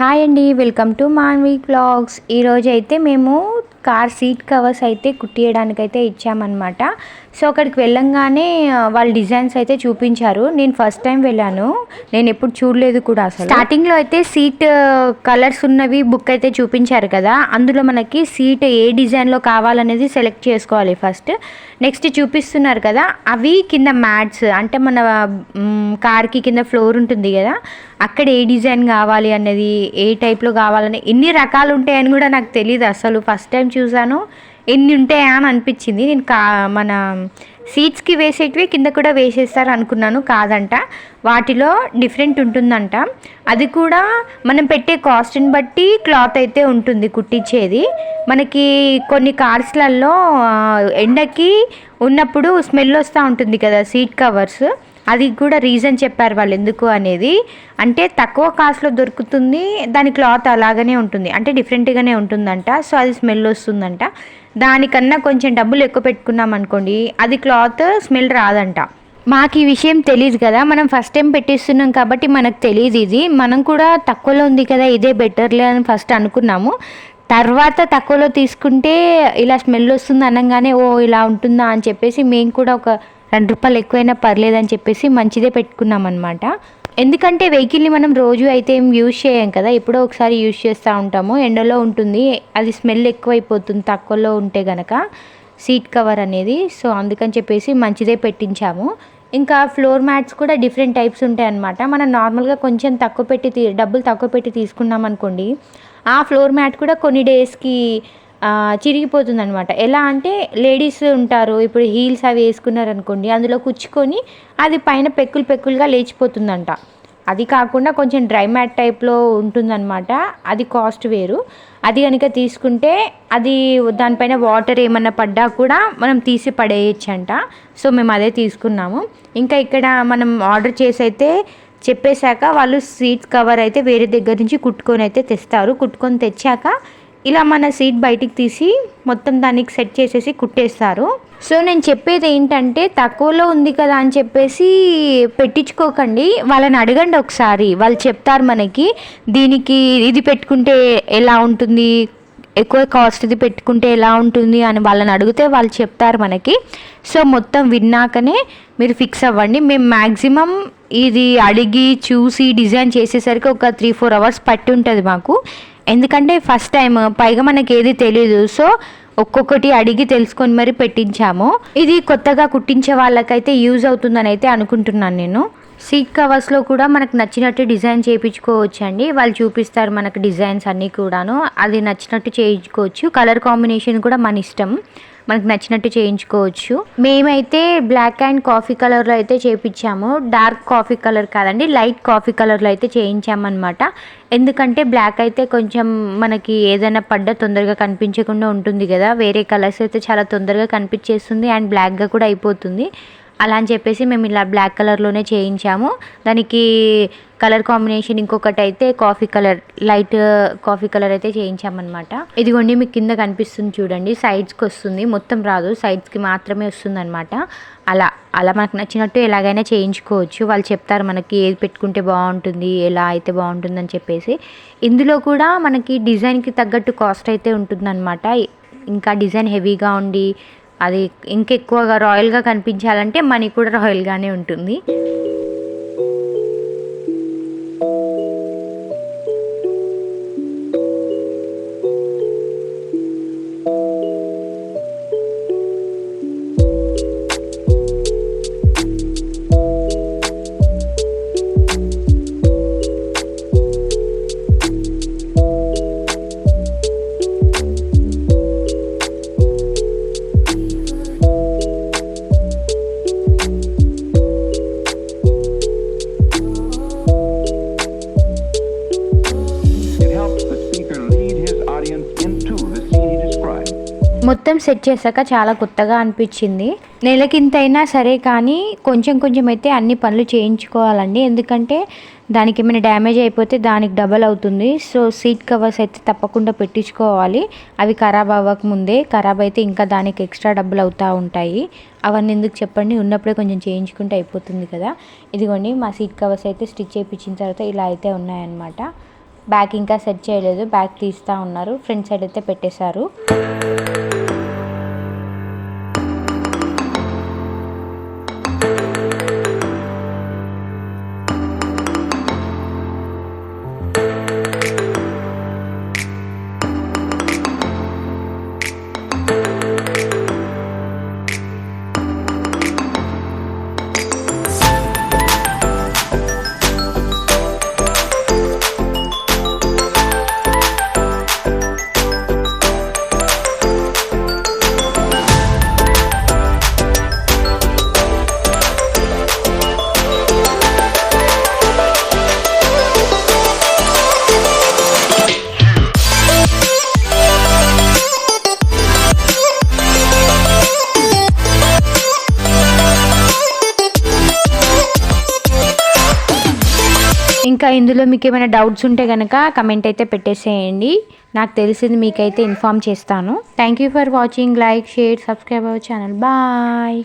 Hi అండి welcome to Manvi blogs ఈరోజు అయితే మేము కార్ సీట్ కవర్స్ అయితే కుట్టియడానికి అయితే ఇచ్చామన్నమాట. సో అక్కడికి వెళ్ళంగానే వాళ్ళ డిజైన్స్ అయితే చూపించారు. నేను ఫస్ట్ టైం వెళ్ళాను. నేను ఎప్పుడు చూడలేదు కూడా అసలు. స్టార్టింగ్లో అయితే సీట్ కలర్స్ ఉన్నవి బుక్ అయితే చూపించారు కదా. అందులో మనకి సీట్ ఏ డిజైన్లో కావాలనేది సెలెక్ట్ చేసుకోవాలి ఫస్ట్ నెక్స్ట్ చూపిస్తున్నారు కదా అవి కింద మ్యాట్స్ అంటే మన కార్కి కింద ఫ్లోర్ ఉంటుంది కదా. అక్కడ ఏ డిజైన్ కావాలి అన్నది ఏ టైప్లో కావాలని ఎన్ని రకాలు ఉంటాయని కూడా నాకు తెలియదు అసలు ఫస్ట్ టైం చూసాను ఎన్ని ఉంటాయా అని అనిపించింది. నేను కా మన సీట్స్కి వేసేటివి కింద కూడా వేసేస్తారు అనుకున్నాను కాదంట. వాటిలో డిఫరెంట్ ఉంటుందంట. అది కూడా మనం పెట్టే కాస్ట్ని బట్టి క్లాత్ అయితే ఉంటుంది కుట్టించేది. మనకి కొన్ని కార్స్లలో ఎండకి ఉన్నప్పుడు స్మెల్ వస్తూ ఉంటుంది కదా సీట్ కవర్స్ అది కూడా రీజన్ చెప్పారు వాళ్ళు ఎందుకు అనేది. అంటే తక్కువ కాస్ట్లో దొరుకుతుంది దాని క్లాత్ అలాగనే ఉంటుంది. అంటే డిఫరెంట్గానే ఉంటుందంట సో అది స్మెల్ వస్తుందంట. దానికన్నా కొంచెం డబ్బులు ఎక్కువ పెట్టుకున్నాం అనుకోండి అది క్లాత్ స్మెల్ రాదంట. మాకు ఈ విషయం తెలియదు కదా మనం ఫస్ట్ టైం పెట్టిస్తున్నాం కాబట్టి మనకు తెలియదు ఇది. మనం కూడా తక్కువలో ఉంది కదా ఇదే బెటర్లే అని ఫస్ట్ అనుకున్నాము. తర్వాత తక్కువలో తీసుకుంటే ఇలా స్మెల్ వస్తుంది అనగానే ఓ ఇలా ఉంటుందా? అని చెప్పేసి మేము కూడా ఒక రెండు రూపాయలు ఎక్కువైనా పర్లేదని చెప్పేసి మంచిదే పెట్టుకున్నాం అనమాట ఎందుకంటే వెహికల్ని మనం రోజు అయితే ఏం యూజ్ చేయం కదా ఎప్పుడో ఒకసారి యూజ్ చేస్తూ ఉంటాము. ఎండలో ఉంటుంది అది స్మెల్ ఎక్కువైపోతుంది తక్కువలో ఉంటే గనక సీట్ కవర్ అనేది. సో అందుకని చెప్పేసి మంచిదే పెట్టించాము. ఇంకా ఫ్లోర్ మ్యాట్స్ కూడా డిఫరెంట్ టైప్స్ ఉంటాయి అన్నమాట మనం నార్మల్గా కొంచెం తక్కువ పెట్టి తీ డబ్బులు తక్కువ పెట్టి తీసుకున్నాం అనుకోండి ఆ ఫ్లోర్ మ్యాట్ కూడా కొన్ని డేస్కి చిరిగిపోతుంది అనమాట ఎలా అంటే లేడీస్ ఉంటారు ఇప్పుడు హీల్స్ అవి వేసుకున్నారు అనుకోండి అందులో కుచ్చుకొని అది పైన పెక్కులు పెక్కులుగా లేచిపోతుందంట. అది కాకుండా కొంచెం డ్రై మ్యాట్ టైప్లో ఉంటుందన్నమాట. అది కాస్ట్ వేరు. అది కనుక తీసుకుంటే అది దానిపైన వాటర్ ఏమన్నా పడ్డా కూడా మనం తీసి పడేయచ్చంట. సో మేము అదే తీసుకున్నాము. ఇంకా ఇక్కడ మనం ఆర్డర్ చేసి అయితే చెప్పేశాక వాళ్ళు సీట్ కవర్ అయితే వేరే దగ్గర నుంచి కుట్టుకొని అయితే తెస్తారు. కుట్టుకొని తెచ్చాక ఇలా మన సీట్ బయటికి తీసి మొత్తం దానికి సెట్ చేసేసి కుట్టేస్తారు. సో నేను చెప్పేది ఏంటంటే తక్కువలో ఉంది కదా అని చెప్పేసి పెట్టించుకోకండి. వాళ్ళని అడగండి ఒకసారి. వాళ్ళు చెప్తారు మనకి దీనికి ఇది పెట్టుకుంటే ఎలా ఉంటుంది? ఎక్కువ కాస్ట్ ఇది పెట్టుకుంటే ఎలా ఉంటుంది అని వాళ్ళని అడిగితే వాళ్ళు చెప్తారు మనకి. సో మొత్తం విన్నాకనే మీరు ఫిక్స్ అవ్వండి. మేము మ్యాక్సిమం ఇది అడిగి చూసి డిజైన్ చేసేసరికి ఒక త్రీ ఫోర్ అవర్స్ పట్టి ఉంటుంది మాకు. ఎందుకంటే ఫస్ట్ టైం పైగా మనకి ఏది తెలియదు సో ఒక్కొక్కటి అడిగి తెలుసుకొని మరి పెట్టించాము. ఇది కొత్తగా కుట్టించే వాళ్ళకైతే యూజ్ అవుతుందని అయితే అనుకుంటున్నాను నేను. సీట్ కవర్స్లో కూడా మనకు నచ్చినట్టు డిజైన్ చేయించుకోవచ్చు అండి. వాళ్ళు చూపిస్తారు మనకు డిజైన్స్ అన్నీ కూడాను. అది నచ్చినట్టు చేయించుకోవచ్చు. కలర్ కాంబినేషన్ కూడా మన ఇష్టం. మనకు నచ్చినట్టు చేయించుకోవచ్చు. మేమైతే బ్లాక్ అండ్ కాఫీ కలర్లో అయితే చేయించాము డార్క్ కాఫీ కలర్ కాదండి లైట్ కాఫీ కలర్లో అయితే చేయించామన్నమాట. ఎందుకంటే బ్లాక్ అయితే కొంచెం మనకి ఏదైనా పడ్డ తొందరగా కనిపించకుండా ఉంటుంది కదా. వేరే కలర్స్ అయితే చాలా తొందరగా కనిపించేస్తుంది అండ్ బ్లాక్గా కూడా అయిపోతుంది. అలా అని చెప్పేసి మేము ఇలా బ్లాక్ కలర్లోనే చేయించాము. దానికి కలర్ కాంబినేషన్ ఇంకొకటి అయితే coffee colour light coffee colour అయితే చేయించామన్నమాట. ఇదిగోండి మీకు కింద కనిపిస్తుంది చూడండి సైడ్స్కి వస్తుంది. మొత్తం రాదు సైడ్స్కి మాత్రమే వస్తుంది అనమాట అలా అలా మనకు నచ్చినట్టు ఎలాగైనా చేయించుకోవచ్చు. వాళ్ళు చెప్తారు మనకి ఏది పెట్టుకుంటే బాగుంటుంది ఎలా అయితే బాగుంటుందని చెప్పేసి. ఇందులో కూడా మనకి డిజైన్కి తగ్గట్టు కాస్ట్ అయితే ఉంటుందన్నమాట. ఇంకా డిజైన్ హెవీగా ఉండి అది ఇంకెక్కువగా రాయల్గా కనిపించాలంటే మనీ కూడా రాయల్గానే ఉంటుంది. మొత్తం సెట్ చేశాక చాలా కొత్తగా అనిపించింది. నెలకింతైనా సరే కానీ కొంచెం కొంచెం అయితే అన్ని పనులు చేయించుకోవాలండి. ఎందుకంటే దానికి ఏమైనా డ్యామేజ్ అయిపోతే దానికి డబల్ అవుతుంది. సో సీట్ కవర్స్ అయితే తప్పకుండా పెట్టించుకోవాలి. అవి ఖరాబ్ అవ్వక ముందే. ఖరాబ్ అయితే ఇంకా దానికి ఎక్స్ట్రా డబ్బులు అవుతూ ఉంటాయి. అవన్నీ ఎందుకు చెప్పండి? ఉన్నప్పుడే కొంచెం చేయించుకుంటే అయిపోతుంది కదా. ఇదిగోండి మా సీట్ కవర్స్ అయితే స్టిచ్ చేయించిన తర్వాత ఇలా అయితే ఉన్నాయన్నమాట. బ్యాగ్ ఇంకా సెట్ చేయలేదు. బ్యాగ్ తీస్తూ ఉన్నారు. ఫ్రంట్ సైడ్ అయితే పెట్టేశారు. ఇందులో మీకు ఏమైనా డౌట్స్ ఉంటే కనుక కమెంట్ అయితే పెట్టేసేయండి. నాకు తెలిసింది మీకైతే ఇన్ఫామ్ చేస్తాను. Thank you for watching like share subscribe our channel bye